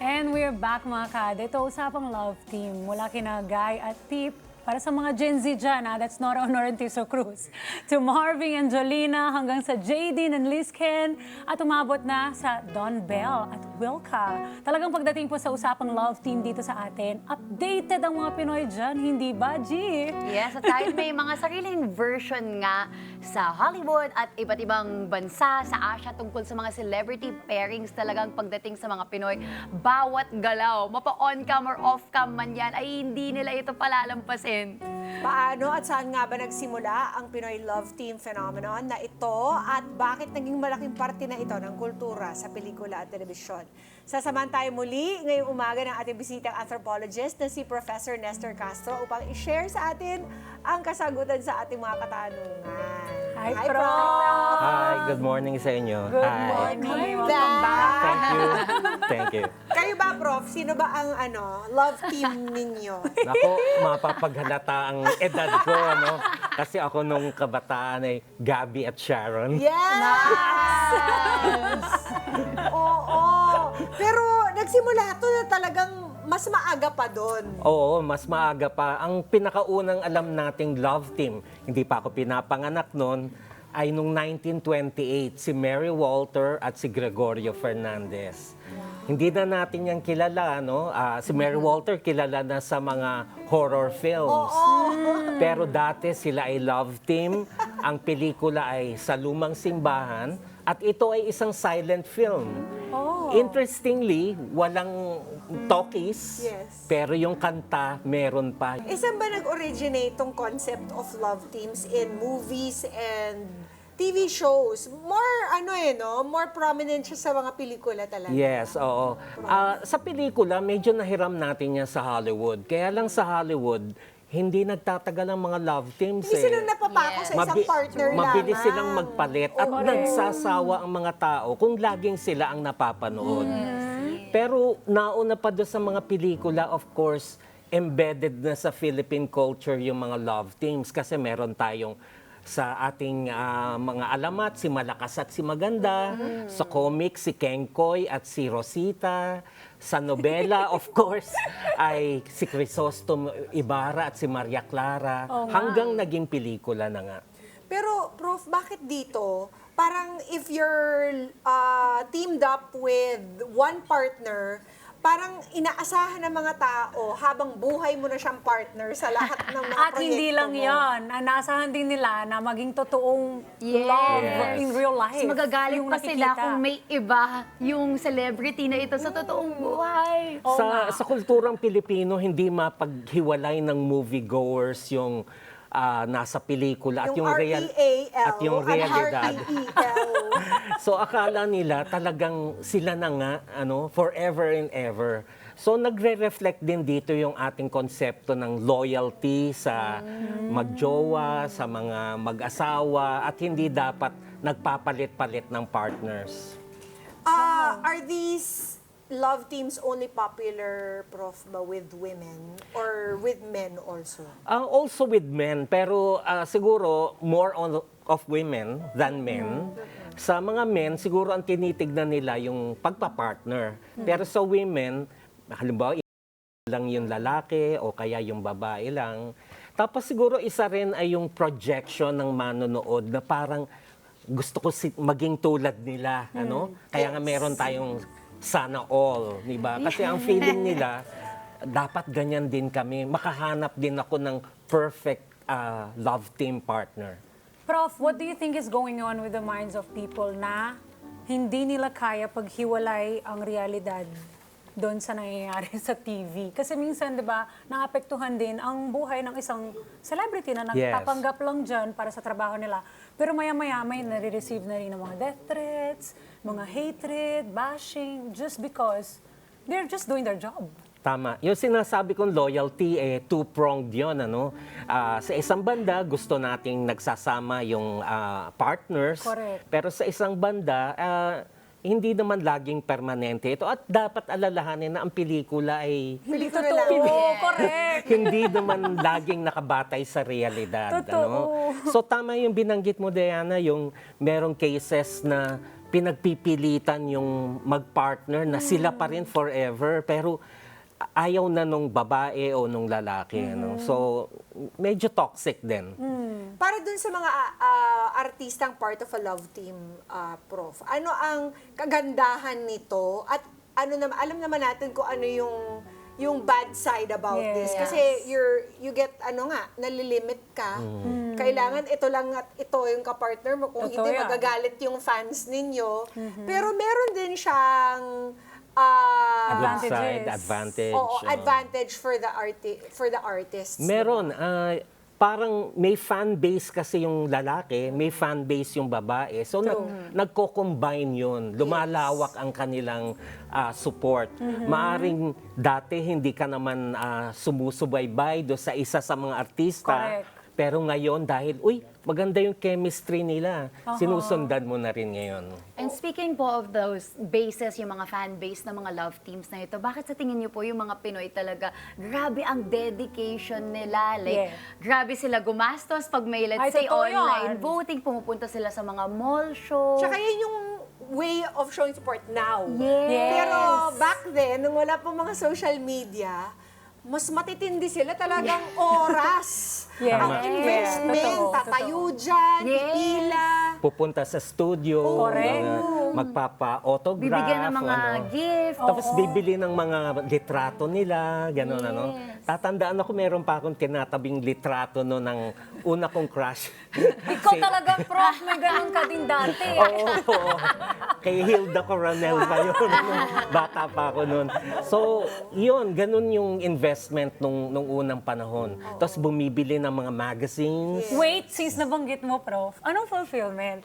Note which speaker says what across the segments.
Speaker 1: And we're back mga kada. Ito usapang love team mula kina Guy at Tip. Para sa mga Gen Z dyan, ah, that's Nora Honor and Tiso Cruz. To Marvin and Jolina hanggang sa JD and Liz Ken at umabot na sa Don Bell at Wilka. Talagang pagdating po sa usapang love team dito sa atin, updated ang mga Pinoy dyan, hindi ba, G?
Speaker 2: Yes, at kahit may mga sariling version nga sa Hollywood at iba't ibang bansa sa Asia tungkol sa mga celebrity pairings talagang pagdating sa mga Pinoy, bawat galaw, mapa-on cam or off cam man yan, ay hindi nila ito palalampasin.
Speaker 3: Paano at saan nga ba nagsimula ang Pinoy Love Team phenomenon na ito at bakit naging malaking parte na ito ng kultura sa pelikula at telebisyon? Sasamahan tayo muli ngayong umaga ng ating bisitang anthropologist na si Professor Nestor Castro upang i-share sa atin ang kasagutan sa ating mga katanungan.
Speaker 1: Hi, Prof.
Speaker 4: Hi, good morning sa inyo.
Speaker 1: Good
Speaker 4: Hi.
Speaker 1: morning.
Speaker 3: Back.
Speaker 1: Welcome back.
Speaker 4: Thank you. Thank you.
Speaker 3: Kayo ba, Prof? Sino ba ang ano, love team ninyo?
Speaker 4: Ako, mapapaghalata ang edad ko, ano? Kasi ako nung kabataan ay Gabby at Sharon.
Speaker 3: Yes! Oo. Pero nagsimula to na talagang mas maaga pa doon.
Speaker 4: Oo, mas maaga pa. Ang pinakaunang alam nating love team, hindi pa ako pinapanganak noon, ay nung 1928, si Mary Walter at si Gregorio Fernandez. Hindi na natin yan kilala, no? Ah, si Mary Walter kilala na sa mga horror films. Pero dati sila ay love team. Ang pelikula ay Sa Lumang Simbahan. At ito ay isang silent film. Interestingly, walang talkies.
Speaker 3: Yes.
Speaker 4: Pero yung kanta, meron pa.
Speaker 3: Isan ba nag-originate tong concept of love teams in movies and TV shows? More, ano eh, no? More prominent siya sa mga pelikula talaga.
Speaker 4: Yes, oo. Ah, sa pelikula, medyo nahiram natin yan sa Hollywood. Kaya lang sa Hollywood, hindi nagtatagal ang mga love teams
Speaker 3: Hindi
Speaker 4: eh.
Speaker 3: sila napapako sa isang
Speaker 4: Mabi-
Speaker 3: partner
Speaker 4: Mabilis
Speaker 3: lamang.
Speaker 4: silang magpalit at nagsasawa ang mga tao kung laging sila ang napapanood. Pero nauna pa doon sa mga pelikula, of course, embedded na sa Philippine culture yung mga love teams kasi meron tayong sa ating ah, mga alamat, si Malakas at si Maganda. Sa comics, si Kengkoy at si Rosita. Sa nobela, of course, ay si Crisostom Ibarra at si Maria Clara. hanggang naging pelikula na nga.
Speaker 3: Pero, Prof, bakit dito, parang if you're uh, teamed up with one partner, parang inaasahan ng mga tao habang buhay mo na siyang partner sa lahat ng mga
Speaker 1: At hindi lang
Speaker 3: mo.
Speaker 1: yan. Ah, Naasahan din nila na maging totoong
Speaker 2: Yes.
Speaker 1: love
Speaker 4: Yes.
Speaker 1: in real life.
Speaker 2: Mas magagaling
Speaker 1: Yung
Speaker 2: pa sila
Speaker 1: nakikita.
Speaker 2: kung may iba yung celebrity na ito sa totoong buhay.
Speaker 1: Nga.
Speaker 4: sa, sa kulturang Pilipino, hindi mapaghiwalay ng moviegoers yung ah, nasa pelikula at
Speaker 3: Yung
Speaker 4: yung real at yung realidad.
Speaker 3: R-E-E-L.
Speaker 4: so akala nila talagang sila na nga ano forever and ever. So nagre-reflect din dito yung ating konsepto ng loyalty sa magjowa, sa mga mag-asawa at hindi dapat nagpapalit-palit ng partners.
Speaker 3: Ah, are these love teams only popular, Prof, ba, with women or with men also?
Speaker 4: Uh, also with men, pero uh, siguro more on of women than men. Sa mga men, siguro ang tinitignan nila yung pagpa-partner. Pero sa women, halimbawa, lang yung lalaki o kaya yung babae lang. Tapos siguro isa rin ay yung projection ng manonood na parang gusto ko si- maging tulad nila, ano? Kaya nga meron tayong sana all, di ba? Kasi ang feeling nila dapat ganyan din kami. Makahanap din ako ng perfect ah, love team partner.
Speaker 1: Prof, what do you think is going on with the minds of people na hindi nila kaya paghiwalay ang realidad doon sa nangyayari sa TV? Kasi minsan, di ba, naapektuhan din ang buhay ng isang celebrity na
Speaker 4: Yes.
Speaker 1: nagpapanggap lang dyan para sa trabaho nila. Pero maya-maya may nare-receive na rin ng mga death threats, mga hatred, bashing, just because they're just doing their job.
Speaker 4: Tama. Yung sinasabi kong loyalty, eh, two-pronged yun. Ano? Ah, sa isang banda, gusto nating nagsasama yung ah, partners.
Speaker 1: Correct.
Speaker 4: Pero sa isang banda, ah, hindi naman laging permanente ito. At dapat alalahanin na ang pelikula ay
Speaker 1: Hindi
Speaker 3: Pelikula
Speaker 1: totoo.
Speaker 3: lang.
Speaker 1: Correct.
Speaker 4: hindi naman laging nakabatay sa realidad.
Speaker 1: Totoo.
Speaker 4: Ano? So tama yung binanggit mo, Diana, yung merong cases na pinagpipilitan yung mag-partner na sila pa rin forever pero ayaw na nung babae o nung lalaki. Ano? So, medyo toxic din.
Speaker 3: Para dun sa mga ah, artistang part of a love team, ah, Prof, ano ang kagandahan nito? At ano naman, alam naman natin kung ano yung yung bad side about this.
Speaker 1: Yes.
Speaker 3: Kasi you're, you get, ano nga, nalilimit ka. Kailangan ito lang at ito yung kapartner mo. Kung
Speaker 1: Totoo
Speaker 3: hindi,
Speaker 1: yan.
Speaker 3: magagalit yung fans ninyo. Pero meron din siyang
Speaker 4: Good
Speaker 1: Advantages.
Speaker 4: side, advantage.
Speaker 3: Oo,
Speaker 4: uh,
Speaker 3: advantage for the arti- for the artists.
Speaker 4: Meron. ah, parang may fan base kasi yung lalaki, may fan base yung babae. So, nag, nagko-combine yun. Lumalawak ang kanilang ah, support. Maaring dati hindi ka naman ah, sumusubaybay do sa isa sa mga artista.
Speaker 1: Correct.
Speaker 4: Pero ngayon, dahil, uy, maganda yung chemistry nila, sinusundan mo na rin ngayon.
Speaker 2: And speaking po of those bases, yung mga fan base ng mga love teams na ito, bakit sa tingin niyo po yung mga Pinoy talaga, grabe ang dedication nila. Like,
Speaker 1: Yeah.
Speaker 2: grabe sila gumastos pag may, let's
Speaker 1: Ay,
Speaker 2: say,
Speaker 1: totoo
Speaker 2: online
Speaker 1: yan.
Speaker 2: voting, pumupunta sila sa mga mall show.
Speaker 3: Tsaka yun yung way of showing support now.
Speaker 2: Yes.
Speaker 3: Pero back then, nung wala pang mga social media, mas matitindi sila talagang oras.
Speaker 1: Yes.
Speaker 3: Ang
Speaker 4: Tama.
Speaker 3: investment,
Speaker 1: Totoo,
Speaker 3: tatayo dyan,
Speaker 2: Yes.
Speaker 3: pipila.
Speaker 4: Pupunta sa studio,
Speaker 1: Correct.
Speaker 4: mga magpapa-autograph.
Speaker 2: Bibigyan ng mga
Speaker 4: ano.
Speaker 2: gift.
Speaker 4: Tapos bibili ng mga litrato nila, gano'n ano. Tatandaan ako, meron pa akong tinatabing litrato no ng una kong crush.
Speaker 1: Ikaw talaga, prof, may ganun ka din dati.
Speaker 4: Oo, oo. Kay Hilda Coronel pa yun. Bata pa ako noon. So, yun, ganun yung investment nung, nung unang panahon. Tapos bumibili ng mga magazines.
Speaker 1: Wait, since nabanggit mo, prof, anong fulfillment?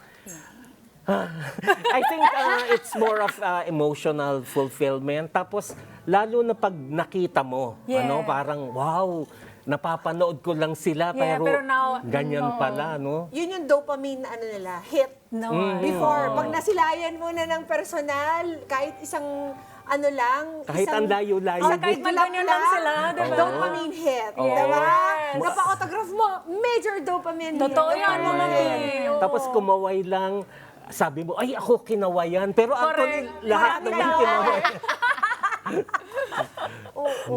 Speaker 4: I think uh, it's more of uh, emotional fulfillment. Tapos, lalo na pag nakita mo,
Speaker 1: Yeah.
Speaker 4: ano, parang, wow, napapanood ko lang sila,
Speaker 1: Yeah,
Speaker 4: pero,
Speaker 1: pero now-
Speaker 4: ganyan
Speaker 1: Oo.
Speaker 4: pala, no?
Speaker 3: Yun yung dopamine, ano nila, hit.
Speaker 1: No.
Speaker 3: Before, pag nasilayan mo na ng personal, kahit isang ano lang,
Speaker 4: Kahit
Speaker 3: isang,
Speaker 4: ang layo-layo.
Speaker 3: Oh,
Speaker 1: Kahit magganyan lang sila, di ba?
Speaker 3: Dopamine hit.
Speaker 4: Oo.
Speaker 3: Diba?
Speaker 1: Yes.
Speaker 3: Napa-autograph mo, major dopamine hit.
Speaker 1: Totoo yan, mga.
Speaker 4: Tapos kumaway lang, sabi mo, ay, ako kinawayan. Pero actually,
Speaker 1: Correct.
Speaker 4: lahat
Speaker 3: Marami
Speaker 4: naman
Speaker 3: na.
Speaker 4: kinaway.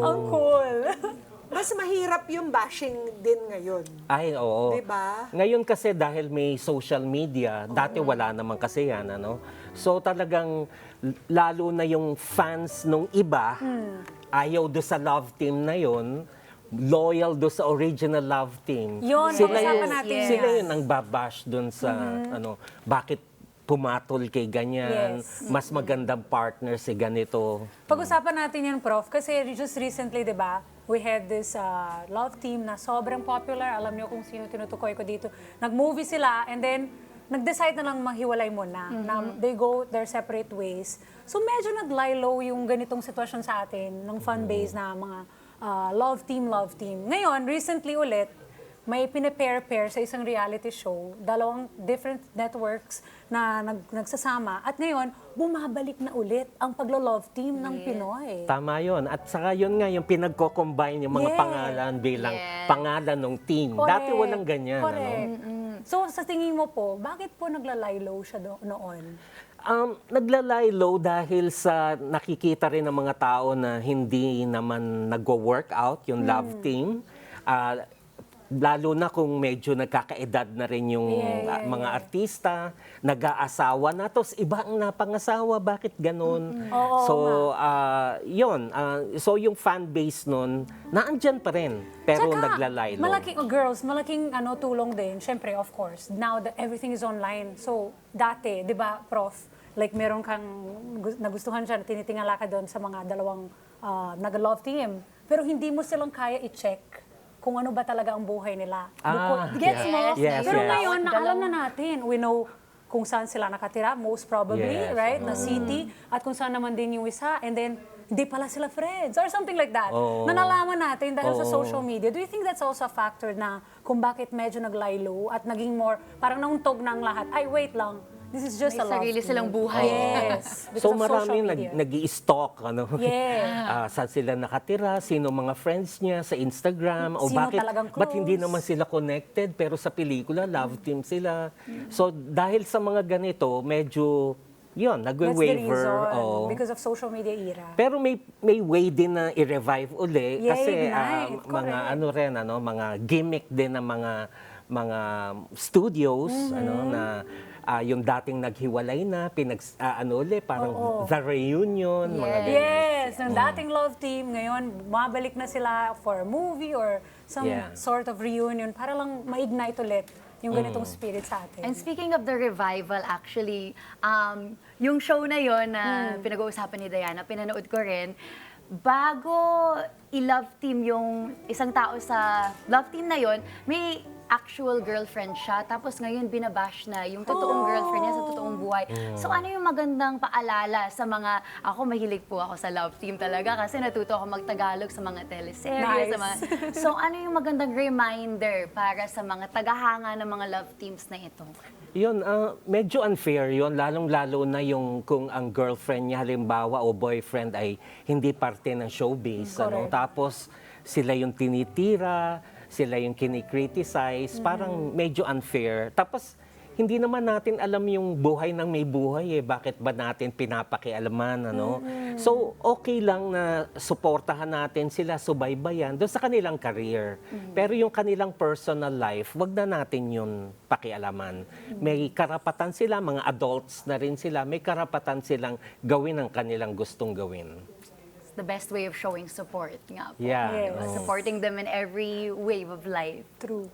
Speaker 1: Ang cool.
Speaker 3: Mas mahirap yung bashing din ngayon.
Speaker 4: Ay, oo.
Speaker 3: Diba?
Speaker 4: Ngayon kasi dahil may social media, dati wala naman kasi yan, ano? So talagang lalo na yung fans nung iba, ayaw do sa love team na yon loyal do sa original love team.
Speaker 1: Yun,
Speaker 4: sila
Speaker 1: pag-usapan
Speaker 4: yung,
Speaker 1: natin
Speaker 4: sila
Speaker 1: yan.
Speaker 4: yun ang babash dun sa, ano, bakit pumatol kay ganyan,
Speaker 1: Yes.
Speaker 4: mas magandang partner si ganito.
Speaker 1: Pag-usapan natin yan, Prof, kasi just recently, di ba, we had this uh, love team na sobrang popular. Alam niyo kung sino tinutukoy ko dito. Nag-movie sila and then nag-decide na lang maghiwalay muna. Na they go their separate ways. So medyo nag-lie low yung ganitong sitwasyon sa atin ng fan base na mga uh, love team, love team. Ngayon, recently ulit, may pinapair-pair sa isang reality show, dalawang different networks na nag, nagsasama. At ngayon, bumabalik na ulit ang paglo-love team ng Pinoy.
Speaker 4: Tama yon At saka yun nga, yung pinagko-combine yung mga
Speaker 1: Yes.
Speaker 4: pangalan bilang
Speaker 2: Yes.
Speaker 4: pangalan ng team.
Speaker 1: Correct.
Speaker 4: Dati walang ganyan. Ano?
Speaker 1: Correct. So, sa tingin mo po, bakit po naglalay low siya do- noon?
Speaker 4: Um, naglalay low dahil sa nakikita rin ng mga tao na hindi naman nagwo-workout yung love
Speaker 1: Hmm.
Speaker 4: team. Ah, lalo na kung medyo nagkakaedad na rin yung
Speaker 1: Yeah,
Speaker 4: ah,
Speaker 1: yeah,
Speaker 4: mga artista, nag-aasawa na, tapos iba ang napangasawa, bakit ganun?
Speaker 1: Oo
Speaker 4: so, ah, yun. ah, so, yung fan base nun, naandyan pa rin, pero
Speaker 1: Tsaka,
Speaker 4: naglalay low.
Speaker 1: Malaking, oh, girls, malaking ano, tulong din. Siyempre, of course, now that everything is online. So, dati, di ba, prof, like meron kang gu- nagustuhan siya, tinitingala ka doon sa mga dalawang uh, nag-love team. Pero hindi mo silang kaya i-check kung ano ba talaga ang buhay nila.
Speaker 4: Ah,
Speaker 1: Gets
Speaker 4: yes.
Speaker 1: mo?
Speaker 4: Yes,
Speaker 1: Pero
Speaker 4: yes.
Speaker 1: ngayon, na alam na natin. We know kung saan sila nakatira, most probably,
Speaker 4: Yes,
Speaker 1: right? Na city. At kung saan naman din yung isa. And then, hindi pala sila friends or something like that.
Speaker 4: Oo.
Speaker 1: Na nalaman natin dahil sa
Speaker 4: Oo.
Speaker 1: social media. Do you think that's also a factor na kung bakit medyo nag-lie low at naging more, parang nauntog ng lahat, ay wait lang, this is just
Speaker 2: May
Speaker 1: a love
Speaker 2: sarili
Speaker 1: team."
Speaker 2: silang buhay.
Speaker 1: Yes. because
Speaker 4: So
Speaker 1: of
Speaker 4: marami
Speaker 1: social
Speaker 4: nag,
Speaker 1: media.
Speaker 4: nag stalk ano?
Speaker 1: Yeah.
Speaker 4: Ah, saan sila nakatira, sino mga friends niya sa Instagram, o
Speaker 1: Sino
Speaker 4: bakit,
Speaker 1: talagang
Speaker 4: ba't hindi
Speaker 1: close?
Speaker 4: naman sila connected, pero sa pelikula, love team sila. So dahil sa mga ganito, medyo yun,
Speaker 1: That's the
Speaker 4: nagwe-waiver.
Speaker 1: reason.
Speaker 4: oo.
Speaker 1: Because of social media era.
Speaker 4: Pero may may way din na i-revive uli
Speaker 1: Yeah,
Speaker 4: kasi
Speaker 1: ignite,
Speaker 4: ah, mga
Speaker 1: correct.
Speaker 4: ano rin ano, mga gimmick din ng mga mga studios
Speaker 1: Mm-hmm.
Speaker 4: ano na ah, yung dating naghiwalay na pinag ah, ano uli parang the reunion mga
Speaker 2: Yes.
Speaker 4: ganyan.
Speaker 1: Yes, ng dating love team, ngayon mabalik na sila for a movie or some
Speaker 4: Yeah.
Speaker 1: sort of reunion para lang ma-ignite ulit yung ganitong
Speaker 4: Mm.
Speaker 1: spirit sa atin.
Speaker 2: And speaking of the revival, actually, um, yung show na yon na pinag-uusapan ni Diana, pinanood ko rin, bago i-love team yung isang tao sa love team na yon, may actual girlfriend siya. Tapos ngayon binabash na yung totoong girlfriend niya sa totoong buhay. So ano yung magandang paalala sa mga, ako mahilig po ako sa love team talaga kasi natuto ako magtagalog sa mga teleserye. Sa mga,
Speaker 1: Nice.
Speaker 2: so ano yung magandang reminder para sa mga tagahanga ng mga love teams na ito?
Speaker 4: Yun, ah, medyo unfair yun, lalong-lalo na yung kung ang girlfriend niya halimbawa o boyfriend ay hindi parte ng showbiz. Ano? Tapos sila yung tinitira, sila yung kinikriticize, parang medyo unfair. Tapos hindi naman natin alam yung buhay ng may buhay eh. Bakit ba natin pinapakialaman, ano? So, okay lang na suportahan natin sila, subaybayan doon sa kanilang career. Pero yung kanilang personal life, wag na natin yun pakialaman. May karapatan sila, mga adults na rin sila, may karapatan silang gawin ang kanilang gustong gawin.
Speaker 2: The best way of showing support nga po.
Speaker 4: Yeah.
Speaker 1: Yes.
Speaker 2: Diba? Supporting them in every wave of life.
Speaker 1: True.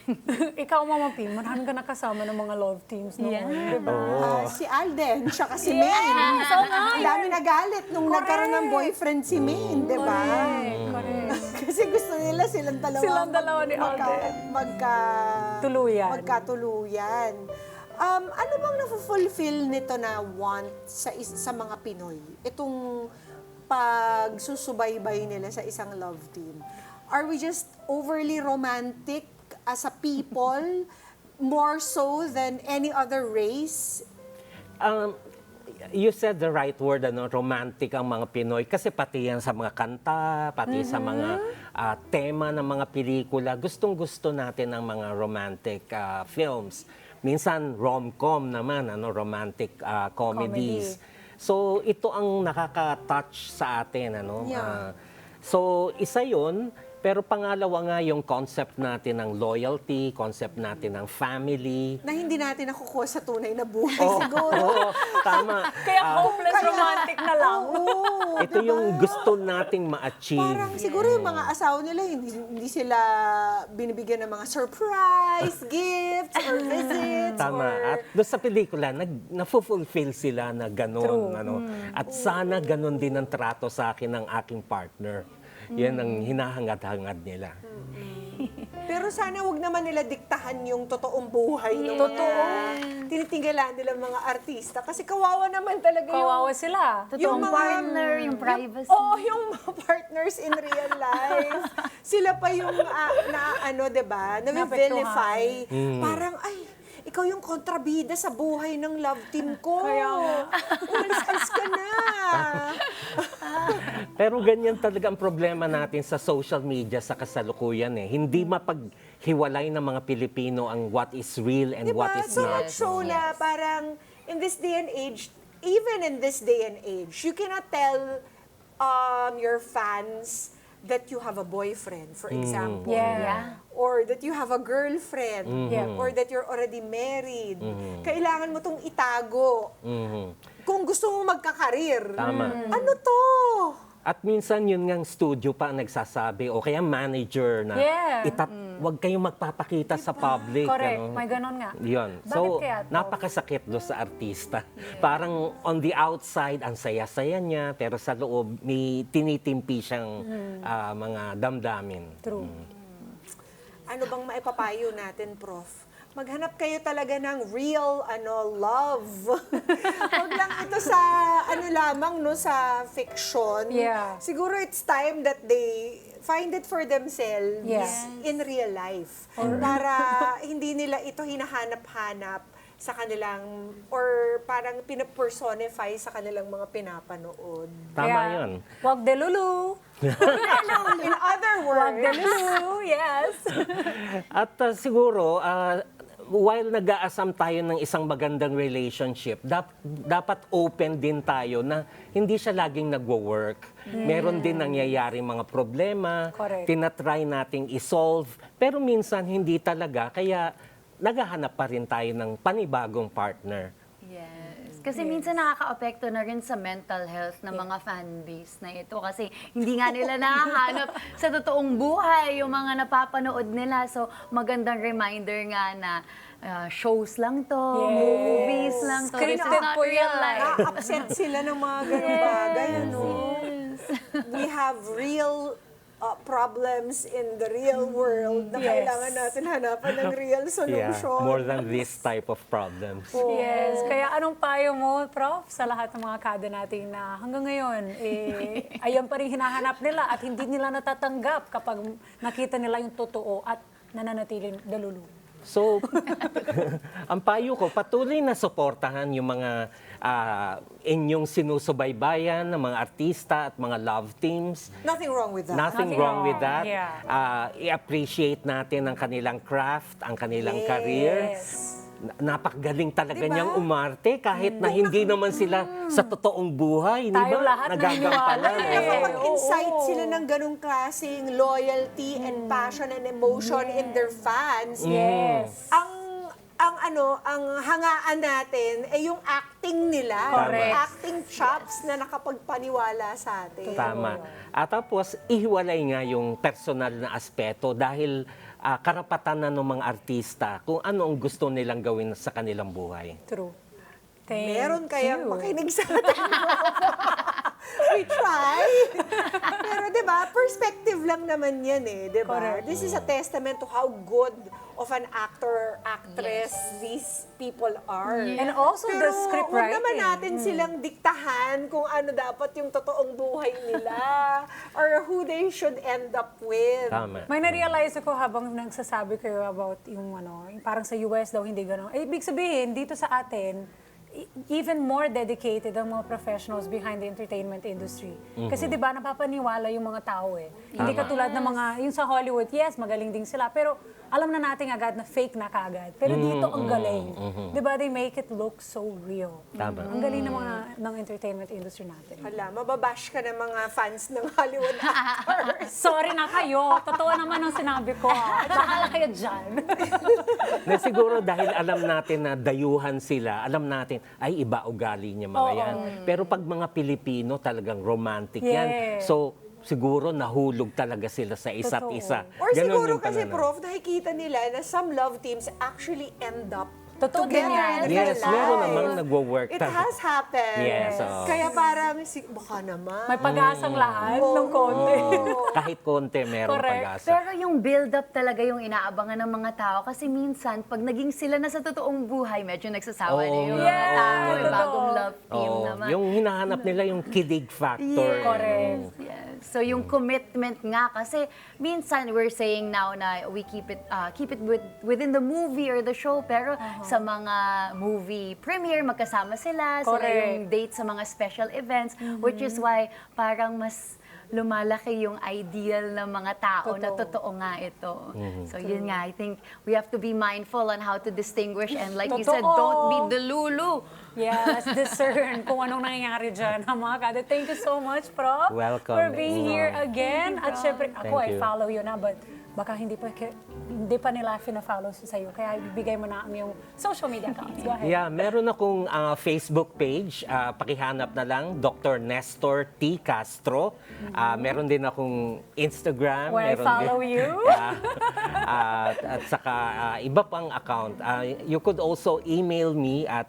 Speaker 1: Ikaw, Mama P, marami ka nakasama ng mga love teams noon,
Speaker 2: Yeah.
Speaker 1: di ba?
Speaker 3: Ah, si Alden, tsaka si Maine.
Speaker 1: So
Speaker 3: Ang dami nagalit nung nagkaroon ng boyfriend si Maine, di ba?
Speaker 1: Correct, correct.
Speaker 3: Kasi gusto nila silang dalawa.
Speaker 1: Silang dalawa ni
Speaker 3: magka,
Speaker 1: Alden.
Speaker 3: magka,
Speaker 1: Tuluyan.
Speaker 3: Magkatuluyan. Um, ano bang na-fulfill nito na want sa, is- sa mga Pinoy? Itong pagsusubaybay nila sa isang love team. Are we just overly romantic as a people more so than any other race?
Speaker 4: Um, you said the right word, ano, romantic ang mga Pinoy. Kasi pati yan sa mga kanta, pati sa mga ah, tema ng mga pelikula, gustong-gusto natin ang mga romantic ah, films. Minsan rom-com naman, ano, romantic ah, comedies. So ito ang nakaka-touch sa atin, ano.
Speaker 3: Yeah.
Speaker 4: Ah, so isa 'yon, pero pangalawa nga yung concept natin ng loyalty, concept natin ng family.
Speaker 3: Na hindi natin nakukuha sa tunay na buhay
Speaker 4: Oh,
Speaker 3: siguro.
Speaker 4: oo, tama.
Speaker 1: Kaya hopeless romantic na lang.
Speaker 3: Oo,
Speaker 4: Ito yung gusto nating ma-achieve.
Speaker 3: Parang siguro yung mga asawa nila, hindi, hindi sila binibigyan ng mga surprise, gifts, or visits.
Speaker 4: Tama.
Speaker 3: Or,
Speaker 4: At doon sa pelikula, nag, na-fulfill sila na gano'n. Ano? At sana gano'n din ang trato sa akin ng aking partner. Yan ang hinahangad-hangad nila.
Speaker 3: pero sana wag naman nila diktahan yung totoong buhay ng mga
Speaker 1: Totoo.
Speaker 3: tinitinggalan nila mga artista. Kasi kawawa naman talaga
Speaker 1: Kawawa
Speaker 3: yung...
Speaker 1: sila.
Speaker 2: Totoong
Speaker 3: Yung mga-
Speaker 2: partner, yung privacy.
Speaker 3: Oo, yung mga partners in real life. Sila pa yung ah, na ano, 'di ba? Na vilify. Parang ay ikaw yung kontrabida sa buhay ng love team ko.
Speaker 1: Kaya
Speaker 3: Umalis-alis ka na.
Speaker 4: Pero ganyan talaga ang problema natin sa social media sa kasalukuyan eh. Hindi mapaghiwalay ng mga Pilipino ang what is real and what
Speaker 3: Diba?
Speaker 4: is
Speaker 3: So
Speaker 4: not.
Speaker 3: so na parang in this day and age, even in this day and age, you cannot tell um, your fans that you have a boyfriend, for example.
Speaker 1: Yeah.
Speaker 2: Yeah.
Speaker 3: Or that you have a girlfriend.
Speaker 1: Yeah.
Speaker 3: Or that you're already married. Kailangan mo tong itago.
Speaker 4: Mhm.
Speaker 3: Kung gusto mo magkakarir.
Speaker 4: Tama.
Speaker 3: Ano to?
Speaker 4: At minsan yun ngang studio pa ang nagsasabi o kaya manager na
Speaker 1: Yeah.
Speaker 4: itap, wag kayong magpapakita sa public.
Speaker 1: Correct.
Speaker 4: ano.
Speaker 1: May ganon nga.
Speaker 4: Yun.
Speaker 1: Bakit
Speaker 4: So,
Speaker 1: kaya to?
Speaker 4: napakasakit do sa artista. Parang on the outside, ang saya-saya niya, pero sa loob, may tinitimpi siyang ah, mga damdamin.
Speaker 1: True.
Speaker 3: Ano bang maipapayo natin, Prof? Maghanap kayo talaga ng real ano love. Huwag lang ito sa ano lamang no sa fiction.
Speaker 1: Yeah.
Speaker 3: Siguro it's time that they find it for themselves
Speaker 1: Yes.
Speaker 3: in real life. Para hindi nila ito hinahanap-hanap sa kanilang or parang pinapersonify sa kanilang mga pinapanood.
Speaker 4: Tama
Speaker 1: Kaya,
Speaker 4: yun.
Speaker 1: Wag delulu.
Speaker 3: In other words,
Speaker 1: delulu. Yes.
Speaker 4: At ah, siguro, ah, while nag-aasam tayo ng isang magandang relationship, dap- dapat open din tayo na hindi siya laging nagwo-work. Meron din nangyayari mga problema,
Speaker 1: Correct.
Speaker 4: tinatry nating isolve, pero minsan hindi talaga, kaya naghahanap pa rin tayo ng panibagong partner.
Speaker 2: Yes. Kasi minsan nakaka-apekto na rin sa mental health ng mga fanbase na ito. Kasi hindi nga nila nahahanap sa totoong buhay yung mga napapanood nila. So magandang reminder nga na uh, shows lang to,
Speaker 1: Yes.
Speaker 2: movies lang to. This is
Speaker 1: Scripted
Speaker 2: not
Speaker 1: po
Speaker 2: real
Speaker 1: yan.
Speaker 2: life.
Speaker 3: Na-upset sila ng mga ganung bagay, ano? We have real uh, problems in the real world na
Speaker 1: Yes.
Speaker 3: kailangan natin hanapan ng real
Speaker 4: Yeah,
Speaker 3: solution.
Speaker 4: more than this type of problems.
Speaker 1: Yes. Kaya anong payo mo, Prof, sa lahat ng mga kada natin na hanggang ngayon, eh, ayan pa rin hinahanap nila at hindi nila natatanggap kapag nakita nila yung totoo at nananatiling dalulu.
Speaker 4: So, ang payo ko, patuloy na suportahan yung mga ah, inyong sinusubaybayan ng mga artista at mga love teams.
Speaker 3: Nothing wrong with that.
Speaker 4: Nothing,
Speaker 1: Nothing
Speaker 4: wrong, with
Speaker 1: wrong,
Speaker 4: that.
Speaker 1: yeah.
Speaker 4: Ah, i-appreciate natin ang kanilang craft, ang kanilang
Speaker 3: Yes.
Speaker 4: career. Na- Napakagaling talaga
Speaker 3: Diba?
Speaker 4: niyang umarte kahit na hindi naman sila sa totoong buhay. di
Speaker 1: Tayong
Speaker 4: ba?
Speaker 1: lahat
Speaker 4: Nagagampanan
Speaker 1: naniniwala
Speaker 4: eh.
Speaker 1: eh.
Speaker 3: Nakapag-incite
Speaker 1: Oo.
Speaker 3: sila ng ganong klaseng loyalty and passion and emotion in their fans.
Speaker 1: Yes.
Speaker 3: Ang ang ano, ang hangaan natin ay yung acting nila,
Speaker 1: Correct.
Speaker 3: yung acting chops na nakapagpaniwala sa atin.
Speaker 4: Tama. At tapos, ihiwalay nga yung personal na aspeto dahil ah, karapatan na ng mga artista kung ano ang gusto nilang gawin sa kanilang buhay.
Speaker 1: True. Thank
Speaker 3: Meron kayang
Speaker 1: you.
Speaker 3: makinig sa atin. We try. Pero 'di ba, perspective lang naman 'yan eh, 'di ba? This is a testament to how good of an actor, actress these people are.
Speaker 1: And also the
Speaker 3: Pero
Speaker 1: script
Speaker 3: huwag
Speaker 1: writing.
Speaker 3: naman natin silang diktahan kung ano dapat yung totoong buhay nila or who they should end up with.
Speaker 4: Tama.
Speaker 1: May na-realize ako habang nagsasabi kayo about yung ano, yung parang sa US daw hindi gano'n. Eh, ibig sabihin, dito sa atin, e- even more dedicated ang mga professionals behind the entertainment industry. Kasi 'di ba napapaniwala yung mga tao eh. Hindi katulad ng mga yung sa Hollywood, yes, magaling din sila, pero alam na natin agad na fake na kagad. Pero dito ang galing. 'Di ba? They make it look so real.
Speaker 4: Tama.
Speaker 1: Ang galing ng mga ng entertainment industry natin.
Speaker 3: Hala, mababash ka ng mga fans ng Hollywood actors.
Speaker 1: Sorry na kayo. Totoo naman ang sinabi ko. ah. Bahala kayo dyan.
Speaker 4: na siguro dahil alam natin na dayuhan sila, alam natin, ay iba ugali niya mga
Speaker 1: Oo.
Speaker 4: yan. Pero pag mga Pilipino, talagang romantic
Speaker 1: Yeah.
Speaker 4: yan. So, siguro nahulog talaga sila sa isa't
Speaker 1: Totoo.
Speaker 4: isa.
Speaker 3: Or
Speaker 4: Ganon
Speaker 3: siguro
Speaker 4: yung
Speaker 3: kasi,
Speaker 4: pananaw.
Speaker 3: Prof, nakikita nila na some love teams actually end up
Speaker 1: Totoo din
Speaker 3: together
Speaker 1: yan.
Speaker 3: in real
Speaker 4: Yes, meron
Speaker 3: life.
Speaker 4: namang nagwo-work
Speaker 3: It
Speaker 4: talaga.
Speaker 3: has happened.
Speaker 4: Yes, oo.
Speaker 3: Kaya parang, si, baka naman.
Speaker 1: May pag-asang lahat ng konti.
Speaker 4: Kahit konti, merong
Speaker 1: Correct.
Speaker 4: pag-asa.
Speaker 2: Pero yung build-up talaga yung inaabangan ng mga tao kasi minsan, pag naging sila na sa totoong buhay, medyo nagsasawa na
Speaker 4: Oo
Speaker 2: yung
Speaker 4: nga.
Speaker 2: mga tao. May
Speaker 1: totoo.
Speaker 2: bagong love team
Speaker 4: Oo,
Speaker 2: naman.
Speaker 4: yung hinahanap nila yung kidig factor.
Speaker 2: Yes.
Speaker 1: Correct.
Speaker 2: Yes. So yung commitment nga kasi minsan we're saying now na we keep it uh, keep it with, within the movie or the show pero sa mga movie premiere magkasama sila, sila
Speaker 1: Correct.
Speaker 2: yung date sa mga special events which is why parang mas lumalaki yung ideal ng mga tao na
Speaker 1: Totoo.
Speaker 2: totoo nga ito. So yun nga, I think we have to be mindful on how to distinguish and like you said,
Speaker 1: Totoo.
Speaker 2: don't be the lulu.
Speaker 1: Yes, discern kung anong nangyayari dyan. ha, mga kada. Thank you so much, Prof.
Speaker 4: Welcome.
Speaker 1: For being here again. At syempre, ako
Speaker 4: Thank
Speaker 1: ay
Speaker 4: you.
Speaker 1: follow you na, but baka hindi pa, hindi pa nila fina-follow sa sa'yo. Kaya ibigay mo na ang iyong social media accounts. Go ahead.
Speaker 4: Yeah, meron akong ah, Facebook page. Ah, pakihanap na lang, Dr. Nestor T. Castro. Ah, meron din akong Instagram.
Speaker 1: Where I
Speaker 4: meron
Speaker 1: follow
Speaker 4: din,
Speaker 1: you.
Speaker 4: Ah, at, at saka ah, iba pang account. Ah, you could also email me at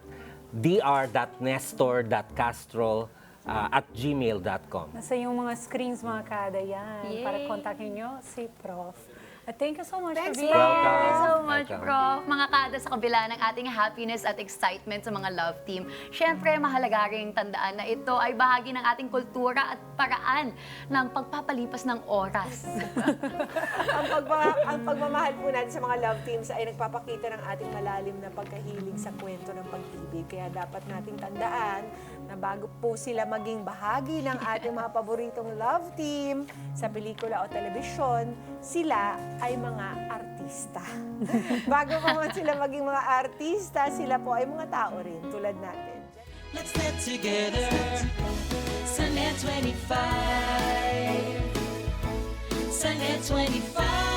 Speaker 4: dr.nestor.castro ah, at gmail.com.
Speaker 1: Nasa yung mga screens, mga kada, yan.
Speaker 2: Yay.
Speaker 1: Para kontakin nyo si Prof. Thank you so much
Speaker 3: Thanks,
Speaker 1: for being here.
Speaker 2: Thank you so much,
Speaker 4: Welcome.
Speaker 2: Prof. Mga kada sa kabila ng ating happiness at excitement sa mga love team, syempre mahalaga rin tandaan na ito ay bahagi ng ating kultura at paraan ng pagpapalipas ng oras.
Speaker 3: ang, pagma- ang pagmamahal po natin sa mga love teams ay nagpapakita ng ating malalim na pagkahilig sa kwento ng pag-ibig. Kaya dapat nating tandaan na bago po sila maging bahagi ng ating mga paboritong love team sa pelikula o telebisyon, sila ay mga artista. bago pa man sila maging mga artista, sila po ay mga tao rin tulad natin.
Speaker 5: Let's get together. Sunday 25. Sunday 25.